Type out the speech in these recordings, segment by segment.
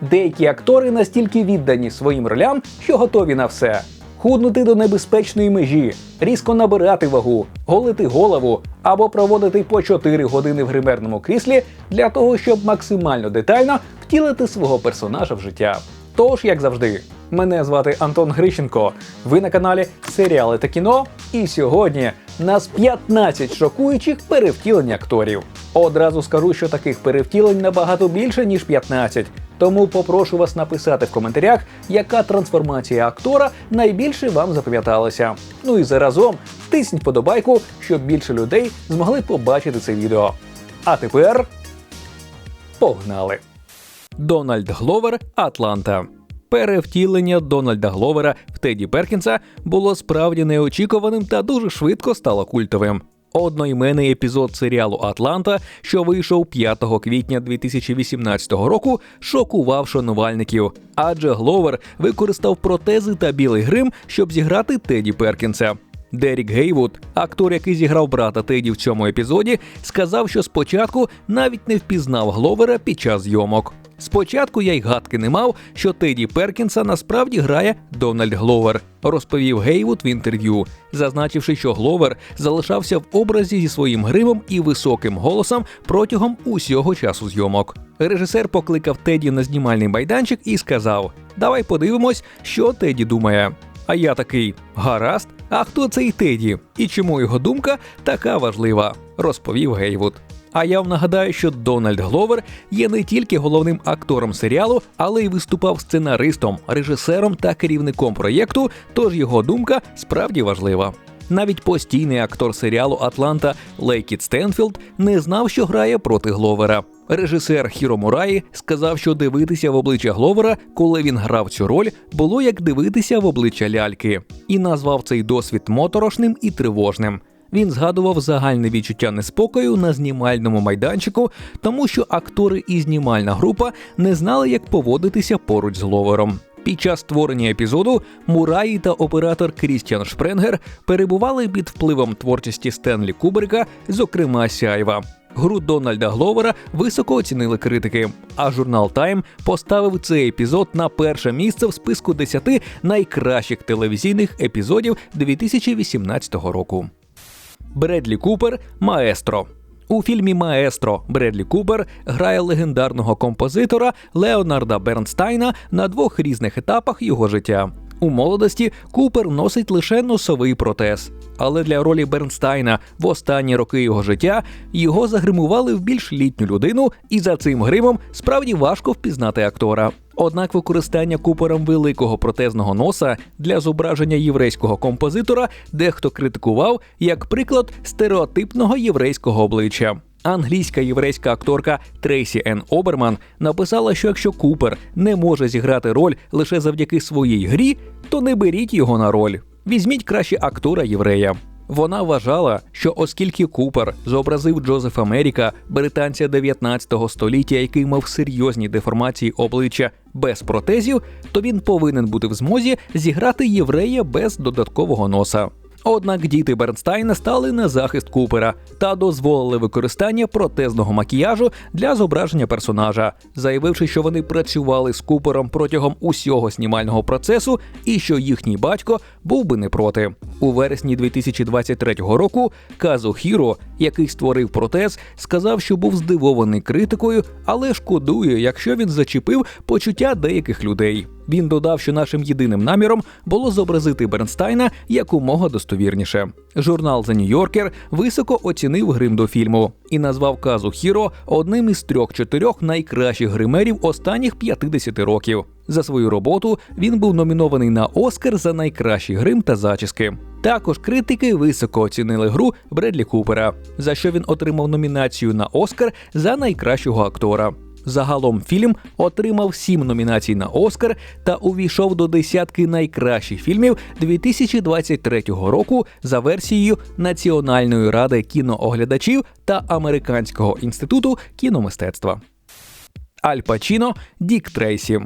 Деякі актори настільки віддані своїм ролям, що готові на все. Худнути до небезпечної межі, різко набирати вагу, голити голову або проводити по 4 години в гримерному кріслі для того, щоб максимально детально втілити свого персонажа в життя. Тож, як завжди, мене звати Антон Грищенко. Ви на каналі Серіали та кіно. І сьогодні нас 15 шокуючих перевтілень акторів. Одразу скажу, що таких перевтілень набагато більше, ніж 15. Тому попрошу вас написати в коментарях, яка трансформація актора найбільше вам запам'яталася. Ну і заразом тисніть подобайку, щоб більше людей змогли побачити це відео. А тепер погнали! Дональд Гловер Атланта. Перевтілення Дональда Гловера в Теді Перкінса було справді неочікуваним та дуже швидко стало культовим. Одноіменний епізод серіалу Атланта, що вийшов 5 квітня 2018 року, шокував шанувальників, адже Гловер використав протези та білий грим, щоб зіграти Теді Перкінса. Дерік Гейвуд, актор, який зіграв брата Теді в цьому епізоді, сказав, що спочатку навіть не впізнав Гловера під час зйомок. Спочатку я й гадки не мав, що Теді Перкінса насправді грає Дональд Гловер, розповів Гейвуд в інтерв'ю, зазначивши, що Гловер залишався в образі зі своїм гримом і високим голосом протягом усього часу зйомок. Режисер покликав Теді на знімальний майданчик і сказав: Давай подивимось, що Теді думає. А я такий гаразд. А хто цей Теді? І чому його думка така важлива? розповів Гейвуд. А я вам нагадаю, що Дональд Гловер є не тільки головним актором серіалу, але й виступав сценаристом, режисером та керівником проєкту. Тож його думка справді важлива. Навіть постійний актор серіалу Атланта Лейкіт Стенфілд не знав, що грає проти Гловера. Режисер Хіро Мураї сказав, що дивитися в обличчя Гловера, коли він грав цю роль, було як дивитися в обличчя ляльки, і назвав цей досвід моторошним і тривожним. Він згадував загальне відчуття неспокою на знімальному майданчику, тому що актори і знімальна група не знали, як поводитися поруч з Гловером. Під час створення епізоду Мураї та оператор Крістіан Шпренгер перебували під впливом творчості Стенлі Кубрика, зокрема Сяйва. Гру Дональда Гловера високо оцінили критики. А журнал Time поставив цей епізод на перше місце в списку 10 найкращих телевізійних епізодів 2018 року. Бредлі Купер Маестро. У фільмі Маестро Бредлі Купер грає легендарного композитора Леонарда Бернстайна на двох різних етапах його життя. У молодості Купер носить лише носовий протез. Але для ролі Бернстайна в останні роки його життя його загримували в більш літню людину, і за цим гримом справді важко впізнати актора. Однак використання купером великого протезного носа для зображення єврейського композитора дехто критикував як приклад стереотипного єврейського обличчя. Англійська єврейська акторка Трейсі Ен Оберман написала, що якщо Купер не може зіграти роль лише завдяки своїй грі, то не беріть його на роль. Візьміть краще актора єврея. Вона вважала, що оскільки Купер зобразив Джозеф Америка, британця 19 століття, який мав серйозні деформації обличчя без протезів, то він повинен бути в змозі зіграти єврея без додаткового носа. Однак діти Бернстайна стали на захист Купера та дозволили використання протезного макіяжу для зображення персонажа, заявивши, що вони працювали з Купером протягом усього знімального процесу і що їхній батько був би не проти. У вересні 2023 року Казу Хіро, який створив протез, сказав, що був здивований критикою, але шкодує, якщо він зачепив почуття деяких людей. Він додав, що нашим єдиним наміром було зобразити Бернстайна якомога достовірніше. Журнал The New Yorker високо оцінив грим до фільму і назвав Казу Хіро одним із трьох-чотирьох найкращих гримерів останніх 50 років. За свою роботу він був номінований на Оскар за найкращий грим та зачіски. Також критики високо оцінили гру Бредлі Купера, за що він отримав номінацію на Оскар за найкращого актора. Загалом фільм отримав сім номінацій на Оскар та увійшов до десятки найкращих фільмів 2023 року за версією Національної ради кінооглядачів та Американського інституту кіномистецтва. Аль Пачіно Дік Трейсі.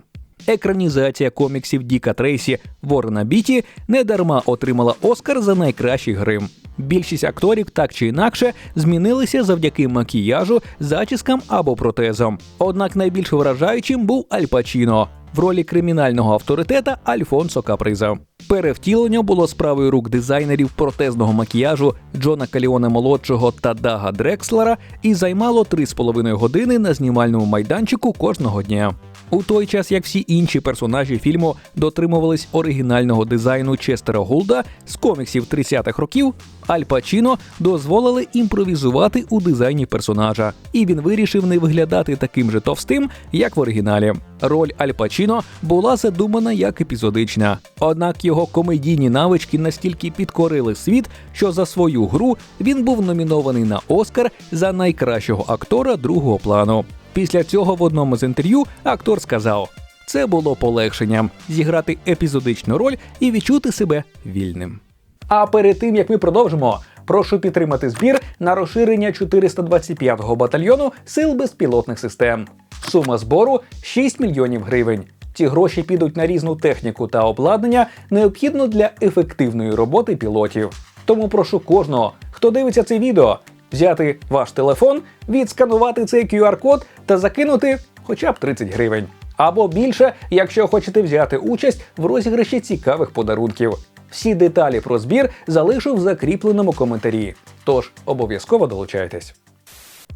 Екранізація коміксів Діка Трейсі Ворона Біті недарма отримала Оскар за найкращий грим. Більшість акторів так чи інакше змінилися завдяки макіяжу, зачіскам або протезам. Однак найбільш вражаючим був Аль Пачіно в ролі кримінального авторитета Альфонсо Каприза. Перевтілення було справою рук дизайнерів протезного макіяжу Джона Каліона молодшого та Дага Дрекслера і займало 3,5 години на знімальному майданчику кожного дня. У той час, як всі інші персонажі фільму дотримувались оригінального дизайну Честера Гулда з коміксів 30-х років, Аль Пачіно дозволили імпровізувати у дизайні персонажа, і він вирішив не виглядати таким же товстим, як в оригіналі. Роль Аль Пачіно була задумана як епізодична, однак його комедійні навички настільки підкорили світ, що за свою гру він був номінований на Оскар за найкращого актора другого плану. Після цього в одному з інтерв'ю актор сказав: це було полегшенням зіграти епізодичну роль і відчути себе вільним. А перед тим як ми продовжимо, прошу підтримати збір на розширення 425-го батальйону сил безпілотних систем. Сума збору 6 мільйонів гривень. Ці гроші підуть на різну техніку та обладнання, необхідно для ефективної роботи пілотів. Тому прошу кожного, хто дивиться це відео, взяти ваш телефон, відсканувати цей QR-код та закинути хоча б 30 гривень. Або більше, якщо хочете взяти участь в розіграші цікавих подарунків. Всі деталі про збір залишу в закріпленому коментарі. Тож обов'язково долучайтесь.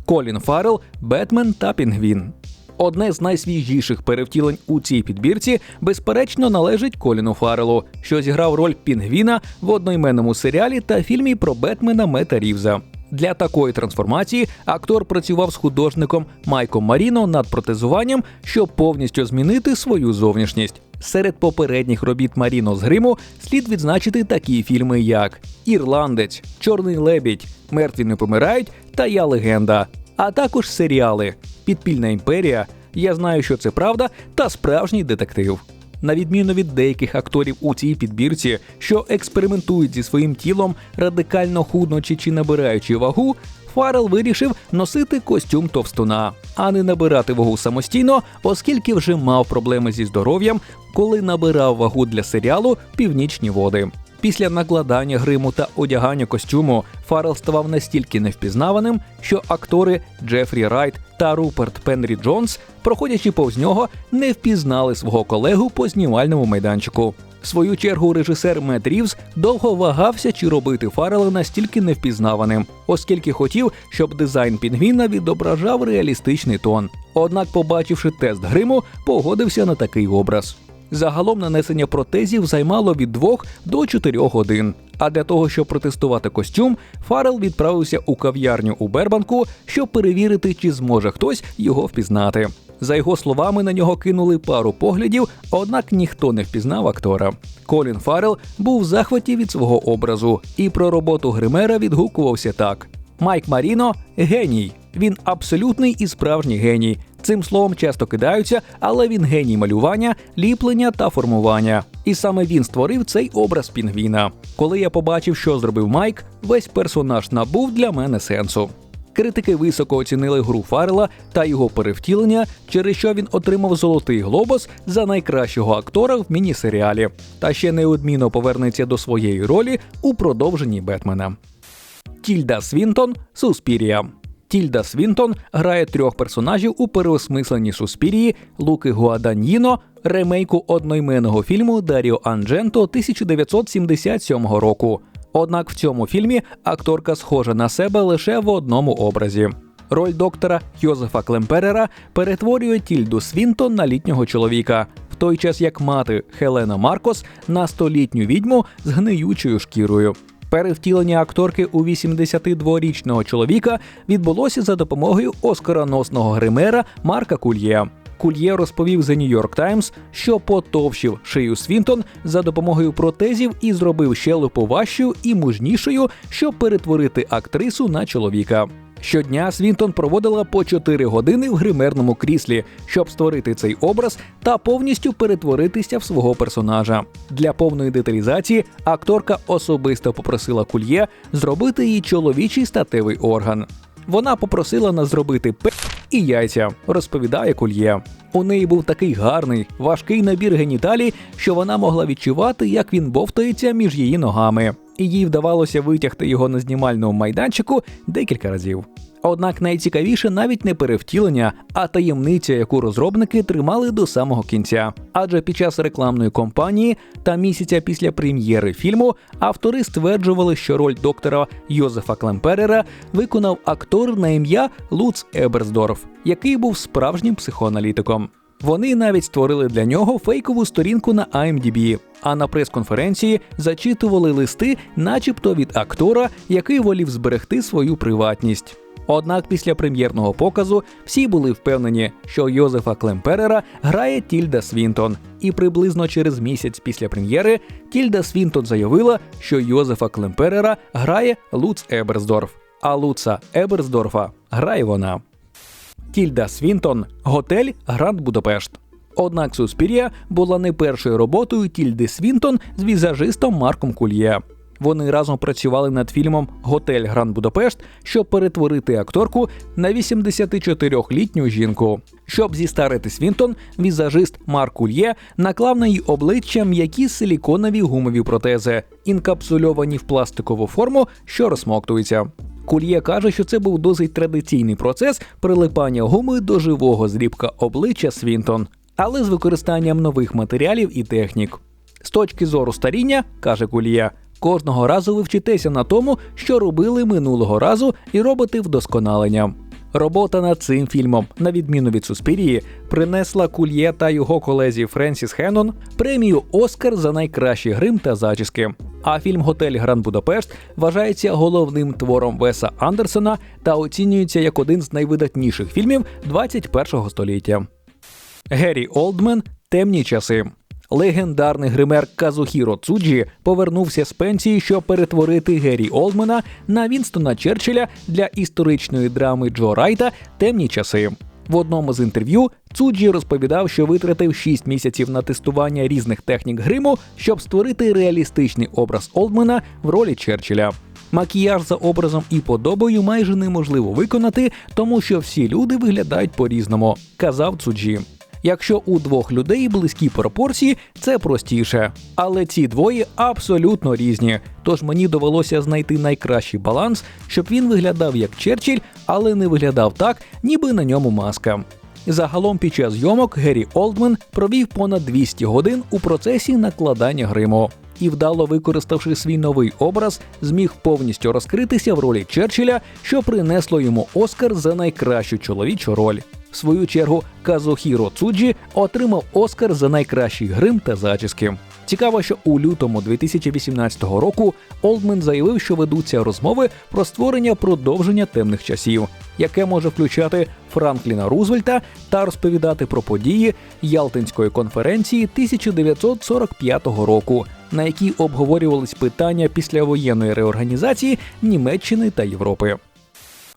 Колін Фаррелл, Бетмен та Пінгвін. Одне з найсвіжіших перевтілень у цій підбірці, безперечно, належить Коліну Фаррелу, що зіграв роль Пінгвіна в одноіменному серіалі та фільмі про Бетмена Мета Рівза. Для такої трансформації актор працював з художником Майком Маріно над протезуванням, щоб повністю змінити свою зовнішність. Серед попередніх робіт Маріно з гриму слід відзначити такі фільми, як Ірландець, Чорний лебідь, Мертві не помирають та Я легенда, а також серіали Підпільна імперія, Я знаю, що це правда, та справжній детектив. На відміну від деяких акторів у цій підбірці, що експериментують зі своїм тілом, радикально худночи чи набираючи вагу, Фаррел вирішив носити костюм товстуна, а не набирати вагу самостійно, оскільки вже мав проблеми зі здоров'ям, коли набирав вагу для серіалу Північні води. Після накладання гриму та одягання костюму Фаррел ставав настільки невпізнаваним, що актори Джефрі Райт та Руперт Пенрі Джонс, проходячи повз нього, не впізнали свого колегу по знімальному майданчику. В свою чергу режисер Мет Рівз довго вагався, чи робити Фаррела настільки невпізнаваним, оскільки хотів, щоб дизайн пінгвіна відображав реалістичний тон. Однак, побачивши тест гриму, погодився на такий образ. Загалом нанесення протезів займало від 2 до 4 годин. А для того, щоб протестувати костюм, Фаррел відправився у кав'ярню у Бербанку, щоб перевірити, чи зможе хтось його впізнати. За його словами, на нього кинули пару поглядів, однак ніхто не впізнав актора. Колін Фаррел був в захваті від свого образу, і про роботу гримера відгукувався так: Майк Маріно геній. Він абсолютний і справжній геній. Цим словом часто кидаються, але він геній малювання, ліплення та формування. І саме він створив цей образ пінгвіна. Коли я побачив, що зробив Майк, весь персонаж набув для мене сенсу. Критики високо оцінили гру Фаррела та його перевтілення, через що він отримав золотий глобус за найкращого актора в міні-серіалі. Та ще неодмінно повернеться до своєї ролі у продовженні Бетмена. Тільда Свінтон Суспірія. Тільда Свінтон грає трьох персонажів у переосмисленні Суспірії Луки Гуаданьїно, ремейку одноіменного фільму Даріо Андженто 1977 року. Однак в цьому фільмі акторка схожа на себе лише в одному образі. Роль доктора Йозефа Клемперера перетворює Тільду Свінтон на літнього чоловіка, в той час як мати Хелена Маркос на столітню відьму з гниючою шкірою. Перевтілення акторки у 82-річного чоловіка відбулося за допомогою оскароносного гримера Марка Кульє. Кульє розповів The New York Times, що потовщив шию Свінтон за допомогою протезів і зробив щелепу важчою і мужнішою, щоб перетворити актрису на чоловіка. Щодня Свінтон проводила по 4 години в гримерному кріслі, щоб створити цей образ та повністю перетворитися в свого персонажа. Для повної деталізації акторка особисто попросила кульє зробити їй чоловічий статевий орган. Вона попросила нас зробити п і яйця, розповідає кульє. У неї був такий гарний, важкий набір геніталій, що вона могла відчувати, як він бовтається між її ногами, і їй вдавалося витягти його на знімальному майданчику декілька разів. Однак найцікавіше навіть не перевтілення, а таємниця, яку розробники тримали до самого кінця. Адже під час рекламної кампанії та місяця після прем'єри фільму автори стверджували, що роль доктора Йозефа Клемперера виконав актор на ім'я Луц Еберсдорф, який був справжнім психоаналітиком. Вони навіть створили для нього фейкову сторінку на IMDb, а на прес-конференції зачитували листи, начебто від актора, який волів зберегти свою приватність. Однак після прем'єрного показу всі були впевнені, що Йозефа Клемперера грає Тільда Свінтон, і приблизно через місяць після прем'єри Тільда Свінтон заявила, що Йозефа Клемперера грає Луц Еберсдорф, а Луца Еберсдорфа грає вона. Тільда Свінтон, готель Гранд Будапешт. Однак Суспірія була не першою роботою Тільди Свінтон з візажистом Марком Кульє. Вони разом працювали над фільмом Готель Гранд Будапешт, щоб перетворити акторку на 84-літню жінку. Щоб зістарити Свінтон, візажист Марк Кульє наклав на її обличчя м'які силіконові гумові протези, інкапсульовані в пластикову форму, що розсмоктується. Кульє каже, що це був досить традиційний процес прилипання гуми до живого зрібка обличчя Свінтон, але з використанням нових матеріалів і технік. З точки зору старіння, каже Кулія, кожного разу ви вчитеся на тому, що робили минулого разу, і робите вдосконалення. Робота над цим фільмом, на відміну від Суспірії, принесла Кульє та його колезі Френсіс Хеннон премію Оскар за найкращий грим та зачіски. А фільм Готель Гранд Будапешт вважається головним твором Веса Андерсона та оцінюється як один з найвидатніших фільмів 21-го століття. Геррі Олдмен Темні часи. Легендарний гример Казухіро Цуджі повернувся з пенсії, щоб перетворити Геррі Олдмена на Вінстона Черчилля для історичної драми Джо Райта Темні часи. В одному з інтерв'ю Цуджі розповідав, що витратив 6 місяців на тестування різних технік гриму, щоб створити реалістичний образ Олдмена в ролі Черчилля. Макіяж за образом і подобою майже неможливо виконати, тому що всі люди виглядають по-різному, казав Цуджі. Якщо у двох людей близькі пропорції, це простіше. Але ці двоє абсолютно різні. Тож мені довелося знайти найкращий баланс, щоб він виглядав як Черчилль, але не виглядав так, ніби на ньому маска. Загалом під час зйомок Геррі Олдмен провів понад 200 годин у процесі накладання гриму. І вдало використавши свій новий образ, зміг повністю розкритися в ролі Черчилля, що принесло йому Оскар за найкращу чоловічу роль. Свою чергу Казухіро Цуджі отримав Оскар за найкращий грим та зачіски. Цікаво, що у лютому 2018 року Олдмен заявив, що ведуться розмови про створення продовження темних часів, яке може включати Франкліна Рузвельта та розповідати про події Ялтинської конференції 1945 року, на якій обговорювались питання післявоєнної реорганізації Німеччини та Європи.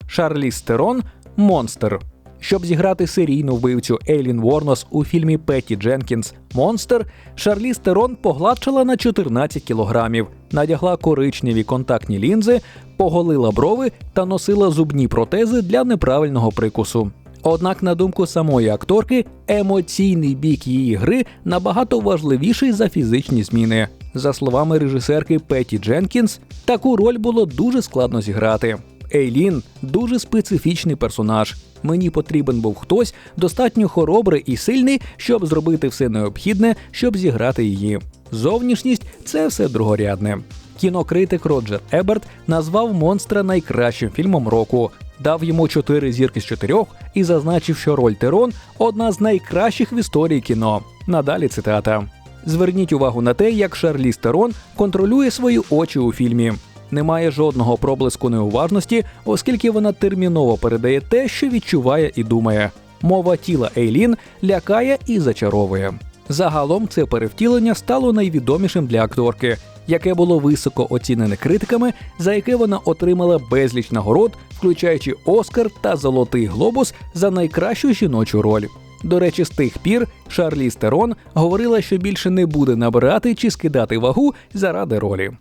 Шарліз Терон Монстр. Щоб зіграти серійну вбивцю Ейлін Ворнос у фільмі Петті Дженкінс Монстер, Шарліз Терон погладшила на 14 кілограмів, надягла коричневі контактні лінзи, поголила брови та носила зубні протези для неправильного прикусу. Однак, на думку самої акторки, емоційний бік її гри набагато важливіший за фізичні зміни. За словами режисерки Петті Дженкінс, таку роль було дуже складно зіграти. Ейлін дуже специфічний персонаж. Мені потрібен був хтось достатньо хоробрий і сильний, щоб зробити все необхідне, щоб зіграти її. Зовнішність це все другорядне. Кінокритик Роджер Еберт назвав монстра найкращим фільмом року, дав йому 4 зірки з 4 і зазначив, що роль Терон одна з найкращих в історії кіно. Надалі цитата. Зверніть увагу на те, як Шарліз Терон контролює свої очі у фільмі. Немає жодного проблиску неуважності, оскільки вона терміново передає те, що відчуває і думає. Мова тіла Ейлін лякає і зачаровує. Загалом це перевтілення стало найвідомішим для акторки, яке було високо оцінене критиками, за яке вона отримала безліч нагород, включаючи Оскар та Золотий Глобус за найкращу жіночу роль. До речі, з тих пір Шарліз Терон говорила, що більше не буде набирати чи скидати вагу заради ролі.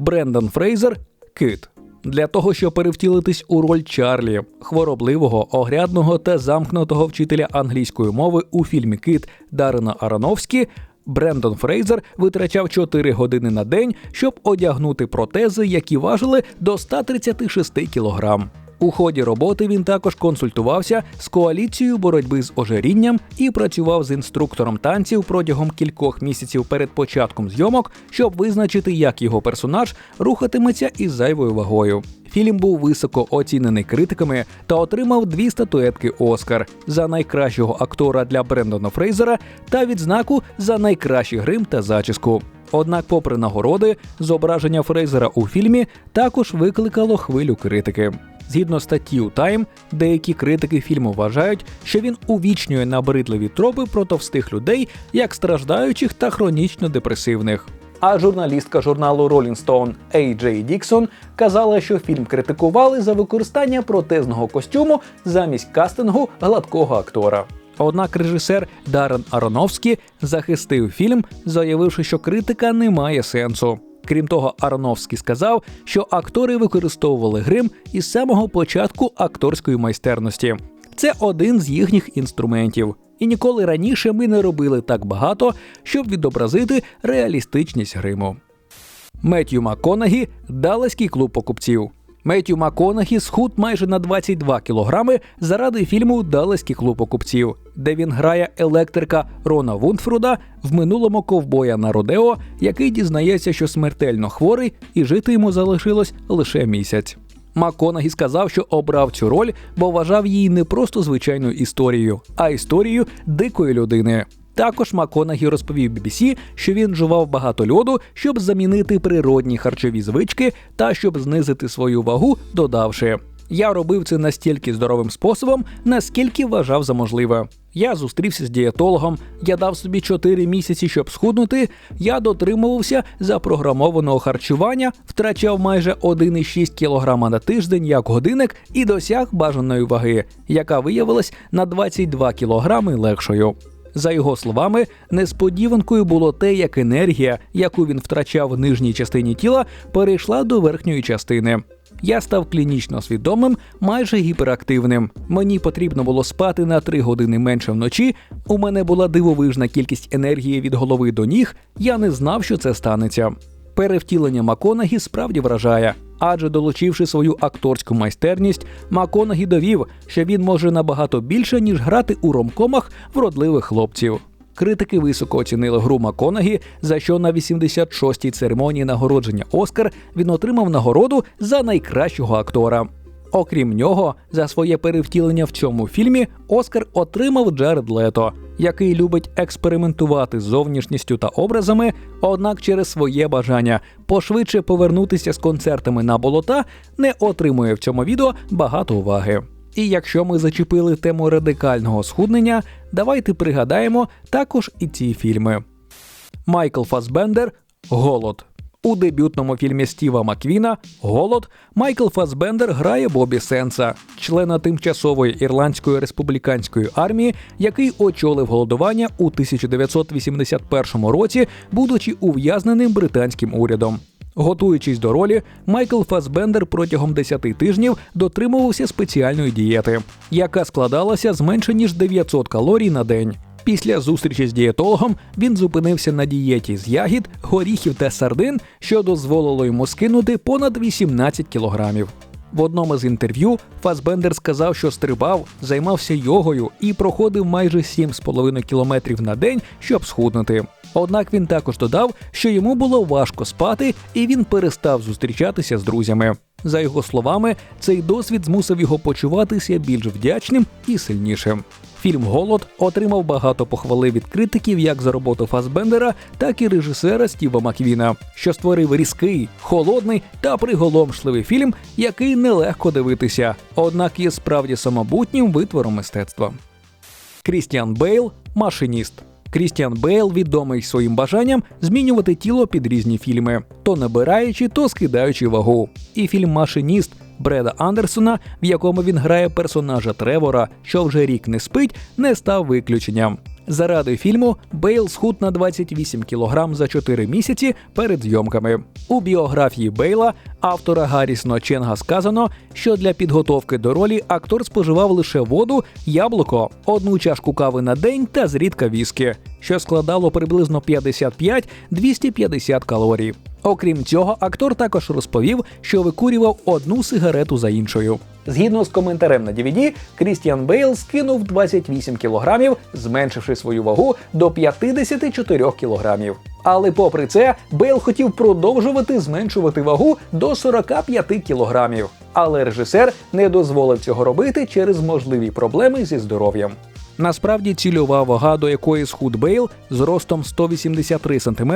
Брендан Фрейзер Кит. Для того, щоб перевтілитись у роль Чарлі, хворобливого, огрядного та замкнутого вчителя англійської мови у фільмі Кит Дарина Ароновські, Брендон Фрейзер витрачав 4 години на день, щоб одягнути протези, які важили до 136 кілограм. У ході роботи він також консультувався з коаліцією боротьби з ожирінням і працював з інструктором танців протягом кількох місяців перед початком зйомок, щоб визначити, як його персонаж рухатиметься із зайвою вагою. Фільм був високо оцінений критиками та отримав дві статуетки Оскар за найкращого актора для Брендона Фрейзера та відзнаку за найкращий грим та зачіску. Однак, попри нагороди, зображення Фрейзера у фільмі також викликало хвилю критики. Згідно статті у Time, деякі критики фільму вважають, що він увічнює набридливі тропи про товстих людей, як страждаючих та хронічно депресивних. А журналістка журналу Rolling Stone Ей Діксон казала, що фільм критикували за використання протезного костюму замість кастингу гладкого актора. Однак режисер Дарен Аронофскі захистив фільм, заявивши, що критика не має сенсу. Крім того, Арновський сказав, що актори використовували грим із самого початку акторської майстерності. Це один з їхніх інструментів. І ніколи раніше ми не робили так багато, щоб відобразити реалістичність гриму. Меттью Маконагі Далеський клуб покупців. Меттью Маконагі схуд майже на 22 кілограми заради фільму Далеський клуб покупців, де він грає електрика Рона Вунфруда в минулому ковбоя на Родео, який дізнається, що смертельно хворий, і жити йому залишилось лише місяць. Маконагі сказав, що обрав цю роль, бо вважав її не просто звичайною історією, а історією дикої людини. Також Маконагі розповів BBC, що він жував багато льоду, щоб замінити природні харчові звички та щоб знизити свою вагу, додавши. Я робив це настільки здоровим способом, наскільки вважав за можливе. Я зустрівся з дієтологом, я дав собі 4 місяці, щоб схуднути. Я дотримувався запрограмованого харчування, втрачав майже 1,6 кг на тиждень як годинник і досяг бажаної ваги, яка виявилась на 22 кг легшою. За його словами, несподіванкою було те, як енергія, яку він втрачав в нижній частині тіла, перейшла до верхньої частини. Я став клінічно свідомим, майже гіперактивним. Мені потрібно було спати на 3 години менше вночі. У мене була дивовижна кількість енергії від голови до ніг. Я не знав, що це станеться. Перевтілення Маконагі справді вражає, адже долучивши свою акторську майстерність, Маконагі довів, що він може набагато більше ніж грати у ромкомах вродливих хлопців. Критики високо оцінили гру Маконагі, за що на 86-й церемонії нагородження Оскар він отримав нагороду за найкращого актора. Окрім нього, за своє перевтілення в цьому фільмі Оскар отримав Джаред Лето, який любить експериментувати з зовнішністю та образами, однак через своє бажання пошвидше повернутися з концертами на болота не отримує в цьому відео багато уваги. І якщо ми зачепили тему радикального схуднення, давайте пригадаємо також і ці фільми. Майкл Фасбендер Голод. У дебютному фільмі Стіва Маквіна Голод Майкл Фасбендер грає Бобі Сенса, члена тимчасової ірландської республіканської армії, який очолив голодування у 1981 році, будучи ув'язненим британським урядом. Готуючись до ролі, Майкл Фасбендер протягом 10 тижнів дотримувався спеціальної дієти, яка складалася з менше ніж 900 калорій на день. Після зустрічі з дієтологом він зупинився на дієті з ягід, горіхів та сардин, що дозволило йому скинути понад 18 кілограмів. В одному з інтерв'ю Фасбендер сказав, що стрибав, займався йогою і проходив майже 7,5 кілометрів на день, щоб схуднути. Однак він також додав, що йому було важко спати, і він перестав зустрічатися з друзями. За його словами, цей досвід змусив його почуватися більш вдячним і сильнішим. Фільм Голод отримав багато похвали від критиків як за роботу Фасбендера, так і режисера Стіва Маквіна, що створив різкий, холодний та приголомшливий фільм, який нелегко дивитися, однак є справді самобутнім витвором мистецтва. Крістіан Бейл машиніст. Крістіан Бейл відомий своїм бажанням змінювати тіло під різні фільми, то набираючи, то скидаючи вагу. І фільм Машиніст Бреда Андерсона, в якому він грає персонажа Тревора, що вже рік не спить, не став виключенням. Заради фільму Бейл схуд на 28 кг за 4 місяці перед зйомками. У біографії Бейла, автора Гаррісона Ченга, сказано, що для підготовки до ролі актор споживав лише воду, яблуко, одну чашку кави на день та зрідка віскі, що складало приблизно 55-250 калорій. Окрім цього, актор також розповів, що викурював одну сигарету за іншою. Згідно з коментарем на DVD, Крістіан Бейл скинув 28 кілограмів, зменшивши свою вагу до 54 кілограмів. Але попри це, Бейл хотів продовжувати зменшувати вагу до 45 кілограмів. Але режисер не дозволив цього робити через можливі проблеми зі здоров'ям. Насправді цільова вага, до якої схуд Бейл з ростом 183 см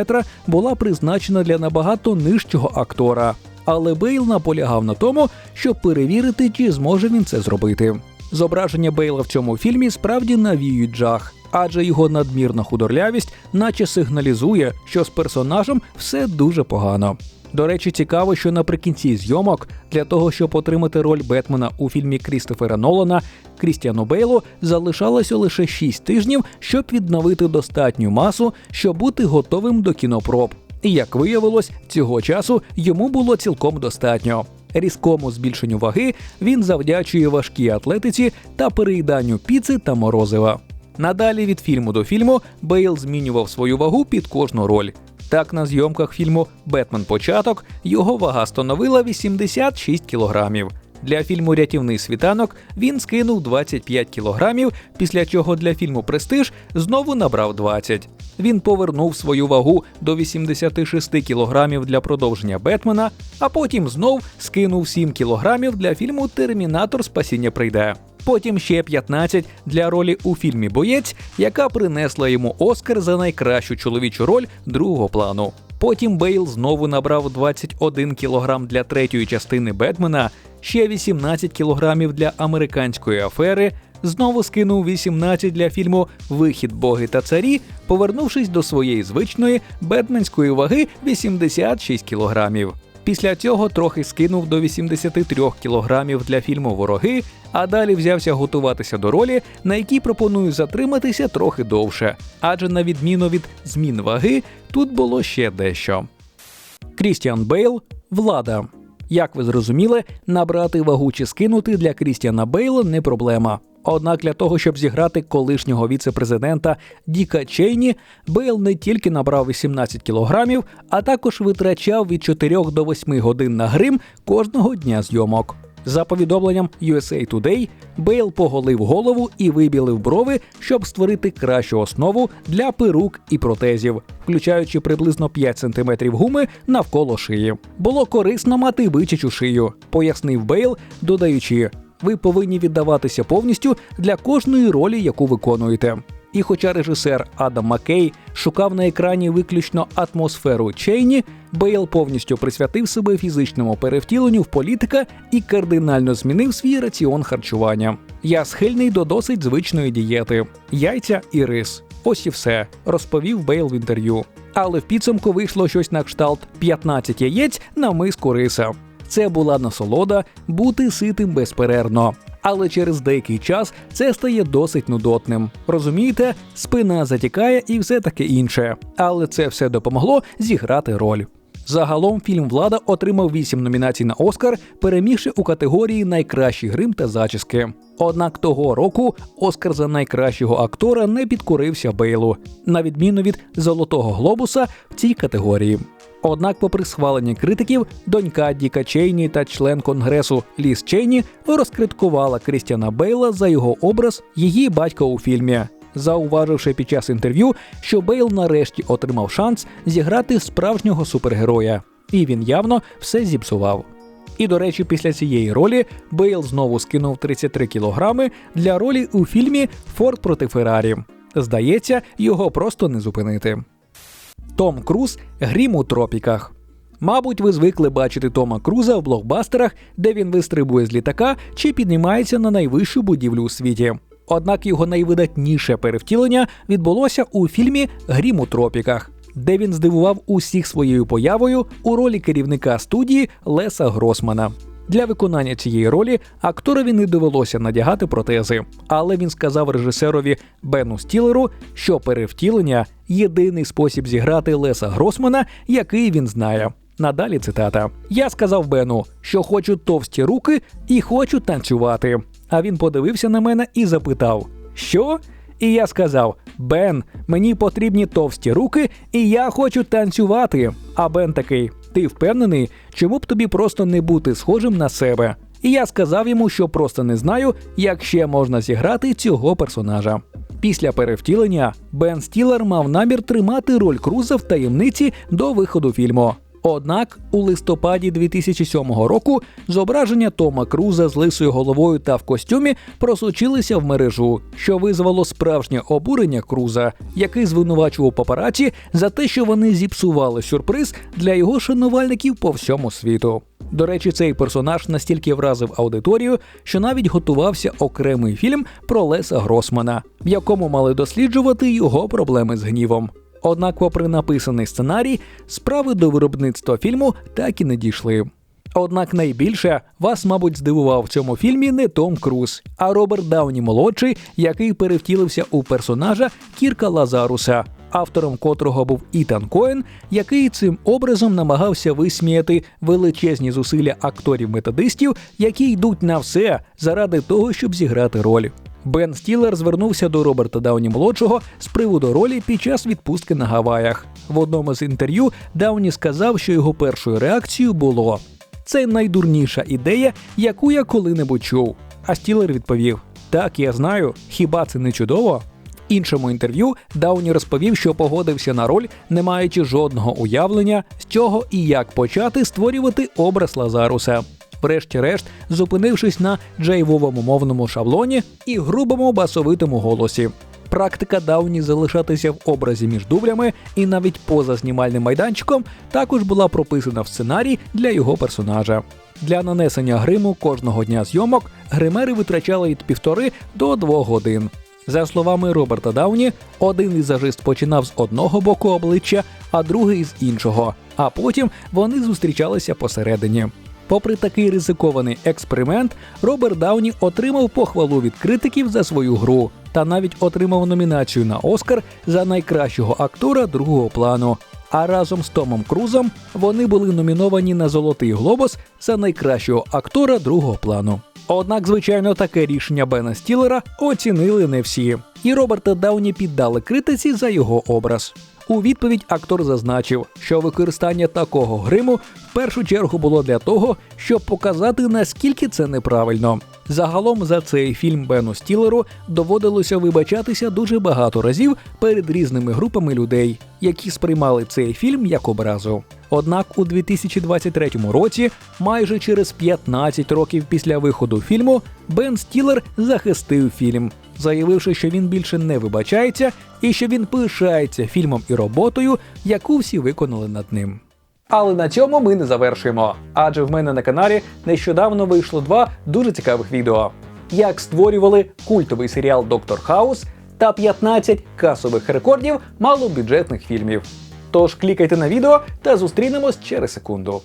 була призначена для набагато нижчого актора. Але Бейл наполягав на тому, щоб перевірити, чи зможе він це зробити. Зображення Бейла в цьому фільмі справді навіюють жах, адже його надмірна худорлявість, наче сигналізує, що з персонажем все дуже погано. До речі, цікаво, що наприкінці зйомок для того, щоб отримати роль Бетмена у фільмі Крістофера Нолана, Крістіану Бейлу залишалося лише 6 тижнів, щоб відновити достатню масу, щоб бути готовим до кінопроб. І як виявилось, цього часу йому було цілком достатньо. Різкому збільшенню ваги він завдячує важкій атлетиці та переїданню піци та морозива. Надалі від фільму до фільму Бейл змінював свою вагу під кожну роль. Так, на зйомках фільму Бетмен Початок його вага становила 86 кілограмів. Для фільму Рятівний світанок він скинув 25 кілограмів, після чого для фільму Престиж знову набрав 20. Він повернув свою вагу до 86 кілограмів для продовження Бетмена, а потім знов скинув 7 кілограмів для фільму Термінатор Спасіння прийде. Потім ще 15 для ролі у фільмі Боєць, яка принесла йому Оскар за найкращу чоловічу роль другого плану. Потім Бейл знову набрав 21 кілограм для третьої частини Бетмена, ще 18 кілограмів для американської афери. Знову скинув 18 для фільму Вихід боги та царі, повернувшись до своєї звичної бетменської ваги 86 кілограмів. Після цього трохи скинув до 83 кілограмів для фільму Вороги, а далі взявся готуватися до ролі, на якій пропоную затриматися трохи довше. Адже на відміну від змін ваги, тут було ще дещо. Крістіан Бейл влада. Як ви зрозуміли, набрати вагу чи скинути для Крістіана Бейла не проблема. Однак для того, щоб зіграти колишнього віце-президента Діка Чейні, Бейл не тільки набрав 18 кілограмів, а також витрачав від 4 до 8 годин на грим кожного дня зйомок. За повідомленням USA Today, Бейл поголив голову і вибілив брови, щоб створити кращу основу для перук і протезів, включаючи приблизно 5 см гуми навколо шиї. Було корисно мати бичачу шию, пояснив Бейл, додаючи ви повинні віддаватися повністю для кожної ролі, яку виконуєте. І хоча режисер Адам Маккей шукав на екрані виключно атмосферу Чейні, Бейл повністю присвятив себе фізичному перевтіленню в політика і кардинально змінив свій раціон харчування. Я схильний до досить звичної дієти: яйця і рис. Ось і все, розповів Бейл в інтерв'ю. Але в підсумку вийшло щось на кшталт 15 яєць на миску риса. Це була насолода бути ситим безперервно. Але через деякий час це стає досить нудотним. Розумієте, спина затікає і все таке інше. Але це все допомогло зіграти роль. Загалом фільм Влада отримав 8 номінацій на Оскар, перемігши у категорії Найкращий грим та зачіски. Однак того року Оскар за найкращого актора не підкорився Бейлу, на відміну від Золотого глобуса в цій категорії. Однак, попри схвалення критиків, донька Діка Чейні та член конгресу Ліс Чейні розкриткувала Крістіана Бейла за його образ її батька у фільмі, зауваживши під час інтерв'ю, що Бейл нарешті отримав шанс зіграти справжнього супергероя, і він явно все зіпсував. І, до речі, після цієї ролі Бейл знову скинув 33 кілограми для ролі у фільмі Форд проти Феррарі. Здається, його просто не зупинити. Том Круз Грім у тропіках. Мабуть, ви звикли бачити Тома Круза в блокбастерах, де він вистрибує з літака чи піднімається на найвищу будівлю у світі. Однак його найвидатніше перевтілення відбулося у фільмі Грім у тропіках, де він здивував усіх своєю появою у ролі керівника студії Леса Гросмана. Для виконання цієї ролі акторові не довелося надягати протези, але він сказав режисерові Бену Стілеру, що перевтілення єдиний спосіб зіграти Леса Гросмана, який він знає. Надалі цитата: Я сказав Бену, що хочу товсті руки і хочу танцювати. А він подивився на мене і запитав: Що? І я сказав: Бен, мені потрібні товсті руки, і я хочу танцювати. А Бен такий: Ти впевнений, чому б тобі просто не бути схожим на себе? І я сказав йому, що просто не знаю, як ще можна зіграти цього персонажа. Після перевтілення Бен Стілер мав намір тримати роль Круза в таємниці до виходу фільму. Однак у листопаді 2007 року зображення Тома Круза з лисою головою та в костюмі просочилися в мережу, що визвало справжнє обурення Круза, який звинувачував папараці за те, що вони зіпсували сюрприз для його шанувальників по всьому світу. До речі, цей персонаж настільки вразив аудиторію, що навіть готувався окремий фільм про Леса Гросмана, в якому мали досліджувати його проблеми з гнівом. Однак, попри написаний сценарій, справи до виробництва фільму так і не дійшли. Однак найбільше вас, мабуть, здивував в цьому фільмі не Том Круз, а Роберт Дауні молодший, який перевтілився у персонажа Кірка Лазаруса, автором котрого був Ітан Коен, який цим образом намагався висміяти величезні зусилля акторів-методистів, які йдуть на все заради того, щоб зіграти роль. Бен Стілер звернувся до Роберта Дауні молодшого з приводу ролі під час відпустки на Гаваях. В одному з інтерв'ю Дауні сказав, що його першою реакцією було це найдурніша ідея, яку я коли-небудь чув. А Стілер відповів: Так, я знаю, хіба це не чудово? Іншому інтерв'ю Дауні розповів, що погодився на роль, не маючи жодного уявлення з чого і як почати створювати образ Лазаруса. Врешті-решт, зупинившись на джейвовому мовному шаблоні і грубому басовитому голосі. Практика Дауні залишатися в образі між дублями і навіть поза знімальним майданчиком також була прописана в сценарій для його персонажа. Для нанесення гриму кожного дня зйомок гримери витрачали від півтори до двох годин. За словами Роберта Дауні, один візажист починав з одного боку обличчя, а другий з іншого. А потім вони зустрічалися посередині. Попри такий ризикований експеримент, Роберт Дауні отримав похвалу від критиків за свою гру та навіть отримав номінацію на Оскар за найкращого актора другого плану. А разом з Томом Крузом вони були номіновані на Золотий Глобус за найкращого актора другого плану. Однак, звичайно, таке рішення Бена Стілера оцінили не всі, і Роберта Дауні піддали критиці за його образ. У відповідь актор зазначив, що використання такого гриму в першу чергу було для того, щоб показати наскільки це неправильно. Загалом за цей фільм Бену Стілеру доводилося вибачатися дуже багато разів перед різними групами людей, які сприймали цей фільм як образу. Однак у 2023 році, майже через 15 років після виходу фільму, Бен Стілер захистив фільм, заявивши, що він більше не вибачається і що він пишається фільмом і роботою, яку всі виконали над ним. Але на цьому ми не завершуємо, адже в мене на каналі нещодавно вийшло два дуже цікавих відео: як створювали культовий серіал Доктор Хаус та 15 касових рекордів малобюджетних фільмів. Тож клікайте на відео та зустрінемось через секунду.